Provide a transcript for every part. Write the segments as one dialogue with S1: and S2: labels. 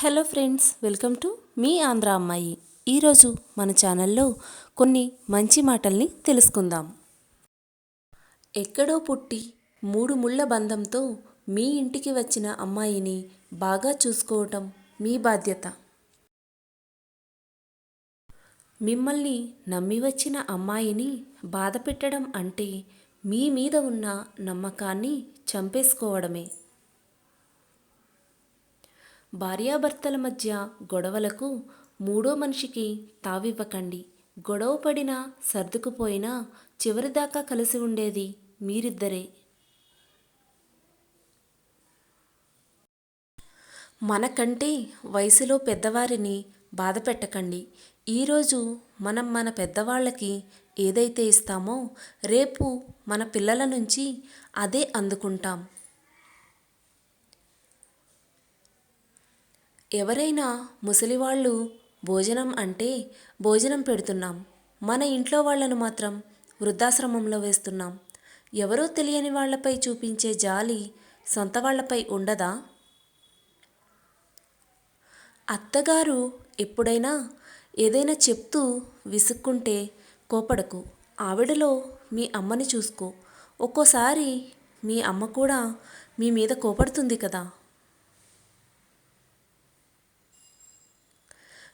S1: Hello friends welcome to మీ ఆంధ్ర అమ్మాయి. ఈరోజు మన ఛానల్లో కొన్ని మంచి మాటల్ని తెలుసుకుందాం. ఎక్కడో పుట్టి మూడు ముళ్ళ బంధంతో మీ ఇంటికి వచ్చిన అమ్మాయిని బాగా చూసుకోవటం మీ బాధ్యత. మిమ్మల్ని నమ్మి వచ్చిన అమ్మాయిని బాధ పెట్టడం అంటే మీ మీద ఉన్న నమ్మకాన్ని చంపేసుకోవడమే. భార్యాభర్తల మధ్య గొడవలకు మూడో మనిషికి తావివ్వకండి. గొడవ పడినా సర్దుకుపోయినా చివరిదాకా కలిసి ఉండేది మీరిద్దరే. మనకంటే వయసులో పెద్దవారిని బాధ పెట్టకండి ఈరోజు మనం మన పెద్దవాళ్ళకి ఏదైతే ఇస్తామో రేపు మన పిల్లల నుంచి అదే అందుకుంటాం. ఎవరైనా ముసలివాళ్ళు భోజనం అంటే భోజనం పెడుతున్నాం. మన ఇంట్లో వాళ్ళను మాత్రం వృద్ధాశ్రమంలో వేస్తున్నాం. ఎవరో తెలియని వాళ్ళపై చూపించే జాలి సొంత వాళ్ళపై ఉండదా? అత్తగారు ఎప్పుడైనా ఏదైనా చెప్తూ విసుక్కుంటే కోపడకు. ఆవిడలో మీ అమ్మని చూసుకో. ఒక్కోసారి మీ అమ్మ కూడా మీ మీద కోపడుతుంది కదా.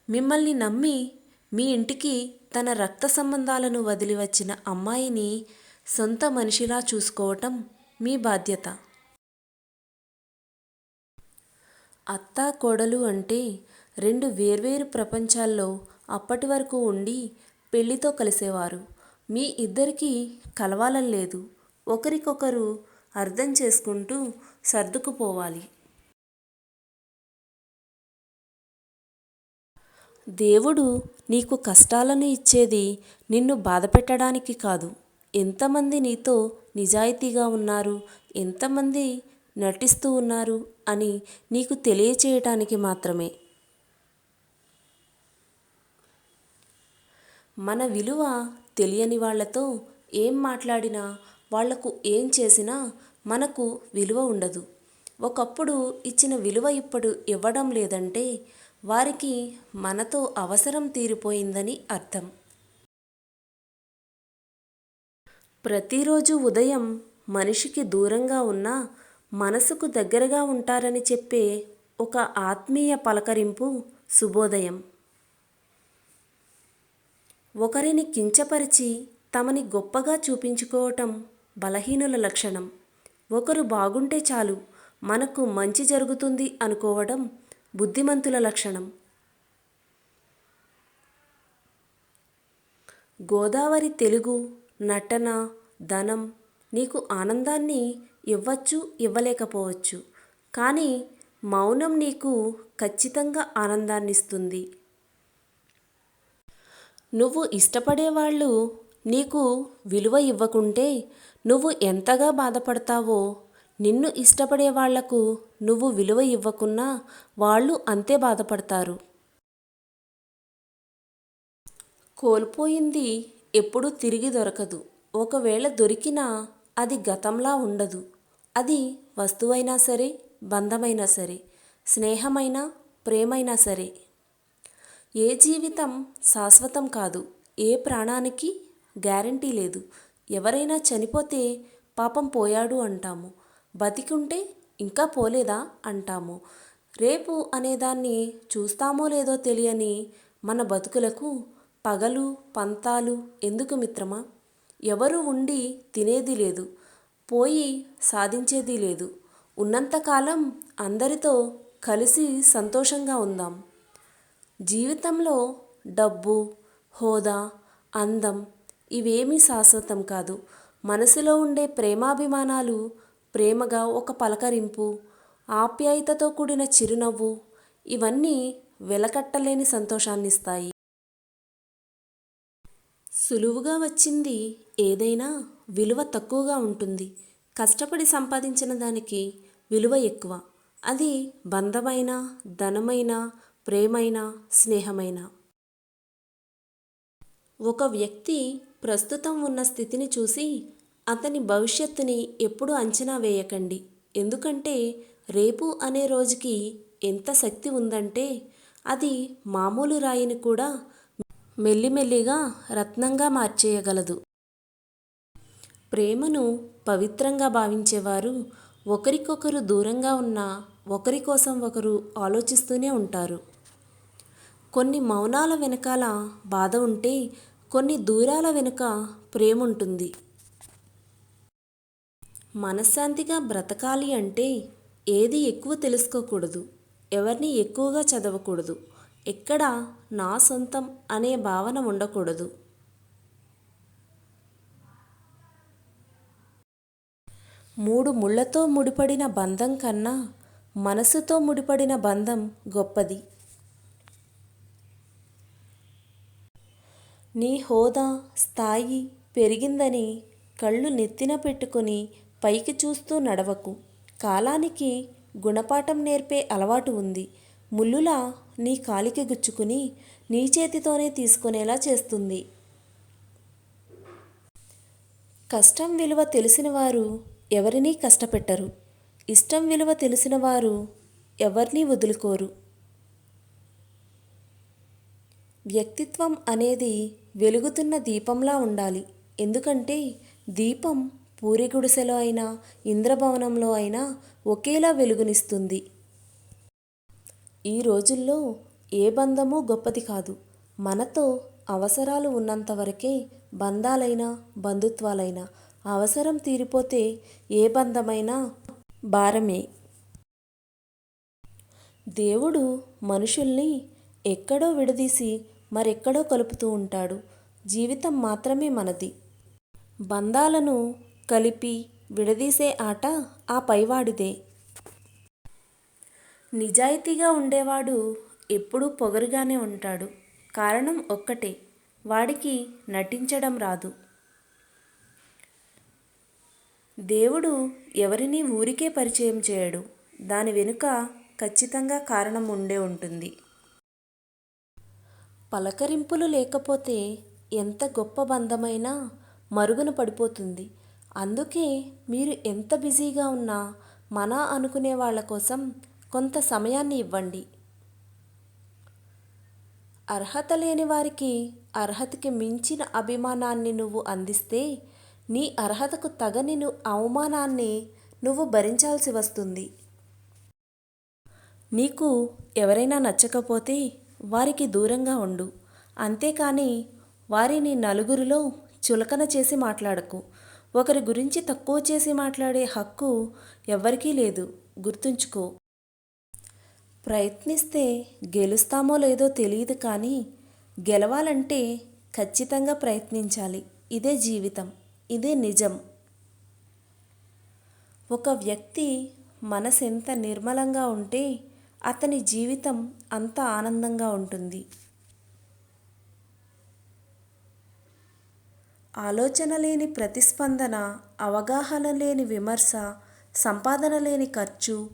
S1: మిమ్మల్ని నమ్మి మీ ఇంటికి తన రక్త సంబంధాలను వదిలి వచ్చిన అమ్మాయిని సొంత మనిషిలా చూసుకోవటం మీ బాధ్యత. అత్త కోడలు అంటే రెండు వేర్వేరు ప్రపంచాల్లో అప్పటి వరకు ఉండి పెళ్ళితో కలిసేవారు. మీ ఇద్దరికీ కలవాలని లేదు. ఒకరికొకరు అర్థం చేసుకుంటూ సర్దుకుపోవాలి. దేవుడు నీకు కష్టాలను ఇచ్చేది నిన్ను బాధపెట్టడానికి కాదు. ఎంతమంది నీతో నిజాయితీగా ఉన్నారు ఎంతమంది నటిస్తూ ఉన్నారు అని నీకు తెలియచేయటానికి మాత్రమే. మన విలువ తెలియని వాళ్ళతో ఏం మాట్లాడినా వాళ్ళకు ఏం చేసినా మనకు విలువ ఉండదు. ఒకప్పుడు ఇచ్చిన విలువ ఇప్పుడు ఇవ్వడం లేదంటే వారికి మనతో అవసరం తీరిపోయిందని అర్థం. ప్రతిరోజు ఉదయం మనిషికి దూరంగా ఉన్న మనసుకు దగ్గరగా ఉంటారని చెప్పే ఒక ఆత్మీయ పలకరింపు శుభోదయం. ఒకరిని కించపరిచి తమని గొప్పగా చూపించుకోవటం బలహీనుల లక్షణం. ఒకరు బాగుంటే చాలు మనకు మంచి జరుగుతుంది అనుకోవడం బుద్ధిమంతుల లక్షణం. గోదావరి తెలుగు నటన ధనం నీకు ఆనందాన్ని ఇవ్వచ్చు ఇవ్వలేకపోవచ్చు. కానీ మౌనం నీకు ఖచ్చితంగా ఆనందాన్నిస్తుంది. నువ్వు ఇష్టపడేవాళ్ళు నీకు విలువ ఇవ్వకుంటే నువ్వు ఎంతగా బాధపడతావో నిన్ను ఇష్టపడే వాళ్ళకు నువ్వు విలువ ఇవ్వకున్నా వాళ్ళు అంతే బాధపడతారు. కోల్పోయింది ఎప్పుడూ తిరిగి దొరకదు. ఒకవేళ దొరికినా అది గతంలా ఉండదు. అది వస్తువైనా సరే బంధమైనా సరే స్నేహమైనా ప్రేమైనా సరే. ఏ జీవితం శాశ్వతం కాదు. ఏ ప్రాణానికి గ్యారంటీ లేదు. ఎవరైనా చనిపోతే పాపం పోయాడు అంటాము. బతికుంటే ఇంకా పోలేదా అంటాము. రేపు అనేదాన్ని చూస్తామో లేదో తెలియని మన బతుకులకు పగలు పంతాలు ఎందుకు మిత్రమా? ఎవరు ఉండి తినేది లేదు పోయి సాధించేది లేదు. ఉన్నంతకాలం అందరితో కలిసి సంతోషంగా ఉందాం. జీవితంలో డబ్బు హోదా అందం ఇవేమీ శాశ్వతం కాదు. మనసులో ఉండే ప్రేమాభిమానాలు ప్రేమగా ఒక పలకరింపు ఆప్యాయతతో కూడిన చిరునవ్వు ఇవన్నీ వెలకట్టలేని సంతోషాన్నిస్తాయి. సులువుగా వచ్చింది ఏదైనా విలువ తక్కువగా ఉంటుంది. కష్టపడి సంపాదించిన దానికి విలువ ఎక్కువ. అది బంధమైన ధనమైన ప్రేమైన స్నేహమైన. ఒక వ్యక్తి ప్రస్తుతం ఉన్న స్థితిని చూసి అతని భవిష్యత్తుని ఎప్పుడూ అంచనా వేయకండి. ఎందుకంటే రేపు అనే రోజుకి ఎంత శక్తి ఉందంటే అది మామూలు రాయిని కూడా మెల్లిమెల్లిగా రత్నంగా మార్చేయగలదు. ప్రేమను పవిత్రంగా భావించేవారు ఒకరికొకరు దూరంగా ఉన్న ఒకరి కోసం ఒకరు ఆలోచిస్తూనే ఉంటారు. కొన్ని మౌనాల వెనకాల బాధ ఉంటే కొన్ని దూరాల వెనుక ప్రేమ ఉంటుంది మనశ్శాంతిగా బ్రతకాలి అంటే ఏది ఎక్కువ తెలుసుకోకూడదు. ఎవరిని ఎక్కువగా చదవకూడదు. ఎక్కడ నా సొంతం అనే భావన ఉండకూడదు. మూడు ముళ్ళతో ముడిపడిన బంధం కన్నా మనసుతో ముడిపడిన బంధం గొప్పది. నీ హోదా స్థాయి పెరిగిందని కళ్ళు నెత్తిన పెట్టుకొని పైకి చూస్తూ నడవకు. కాలానికి గుణపాఠం నేర్పే అలవాటు ఉంది. ముల్లులా నీ కాలికి గుచ్చుకుని నీ చేతితోనే తీసుకునేలా చేస్తుంది. కష్టం విలువ తెలిసిన వారు ఎవరినీ కష్టపెట్టరు. ఇష్టం విలువ తెలిసిన వారు ఎవరినీ వదులుకోరు. వ్యక్తిత్వం అనేది వెలుగుతున్న దీపంలా ఉండాలి. ఎందుకంటే దీపం పూరి గుడిసెలో అయినా ఇంద్రభవనంలో అయినా ఒకేలా వెలుగునిస్తుంది. ఈ రోజుల్లో ఏ బంధము గొప్పది కాదు. మనతో అవసరాలు ఉన్నంతవరకే బంధాలైనా బంధుత్వాలైనా అవసరం తీరిపోతే ఏ బంధమైనా భారమే. దేవుడు మనుషుల్ని ఎక్కడో విడదీసి మరెక్కడో కలుపుతూ ఉంటాడు. జీవితం మాత్రమే మనది. బంధాలను కలిపి విడదీసే ఆట ఆ పైవాడిదే. నిజాయితీగా ఉండేవాడు ఎప్పుడూ పొగరుగానే ఉంటాడు. కారణం ఒక్కటే వాడికి నటించడం రాదు. దేవుడు ఎవరిని ఊరికే పరిచయం చేయడు. దాని వెనుక ఖచ్చితంగా కారణం ఉండే ఉంటుంది. పలకరింపులు లేకపోతే ఎంత గొప్ప బంధమైనా మరుగున పడిపోతుంది. అందుకే మీరు ఎంత బిజీగా ఉన్నా మన అనుకునే వాళ్ళ కోసం కొంత సమయాన్ని ఇవ్వండి. అర్హత లేని వారికి అర్హతకి మించిన అభిమానాన్ని నువ్వు అందిస్తే నీ అర్హతకు తగని అవమానాన్ని నువ్వు భరించాల్సి వస్తుంది. నీకు ఎవరైనా నచ్చకపోతే వారికి దూరంగా ఉండు. అంతేకాని వారిని నలుగురిలో చులకన చేసి మాట్లాడకు. ఒకరి గురించి తక్కువ చేసి మాట్లాడే హక్కు ఎవ్వరికీ లేదు. గుర్తుంచుకో. ప్రయత్నిస్తే గెలుస్తామో లేదో తెలియదు కానీ గెలవాలంటే ఖచ్చితంగా ప్రయత్నించాలి. ఇదే జీవితం. ఇదే నిజం. ఒక వ్యక్తి మనసు ఎంత నిర్మలంగా ఉంటే అతని జీవితం అంత ఆనందంగా ఉంటుంది. ఆలోచన లేని ప్రతిస్పందన అవగాహన లేని విమర్శ సంపాదన లేని ఖర్చు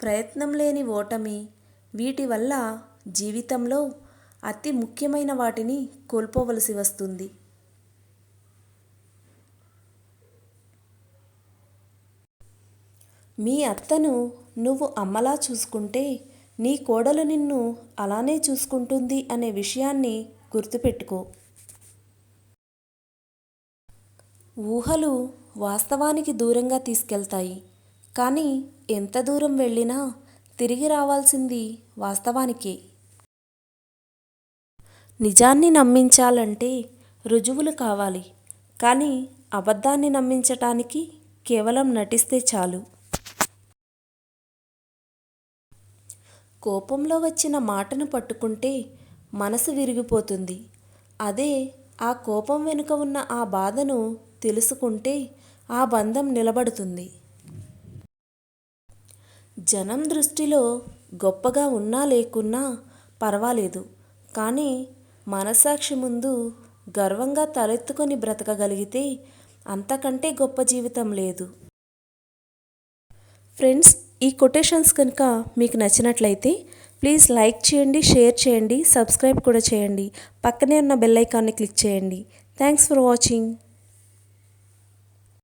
S1: ప్రయత్నం లేని ఓటమి వీటి వల్ల జీవితంలో అతి ముఖ్యమైన వాటిని కోల్పోవలసి వస్తుంది. మీ అత్తను నువ్వు అమ్మలా చూసుకుంటే నీ కోడలు నిన్ను అలానే చూసుకుంటుంది అనే విషయాన్ని గుర్తుపెట్టుకో. ఊహలు వాస్తవానికి దూరంగా తీసుకెళ్తాయి. కానీ ఎంత దూరం వెళ్ళినా తిరిగి రావాల్సింది వాస్తవానికే. నిజాన్ని నమ్మించాలంటే రుజువులు కావాలి. కానీ అబద్ధాన్ని నమ్మించటానికి కేవలం నటిస్తే చాలు. కోపంలో వచ్చిన మాటను పట్టుకుంటే మనసు విరిగిపోతుంది. అదే ఆ కోపం వెనుక ఉన్న ఆ బాధను తెలుసుకుంటే ఆ బంధం నిలబడుతుంది. జనం దృష్టిలో గొప్పగా ఉన్నా లేకున్నా పర్వాలేదు. కానీ మనసాక్షి ముందు గర్వంగా తలెత్తుకొని బ్రతకగలిగితే అంతకంటే గొప్ప జీవితం లేదు. ఫ్రెండ్స్ ఈ కొటేషన్స్ కనుక మీకు నచ్చినట్లయితే ప్లీజ్ లైక్ చేయండి షేర్ చేయండి సబ్స్క్రైబ్ కూడా చేయండి. పక్కనే ఉన్న బెల్ ఐకాన్ని క్లిక్ చేయండి. Thanks for watching.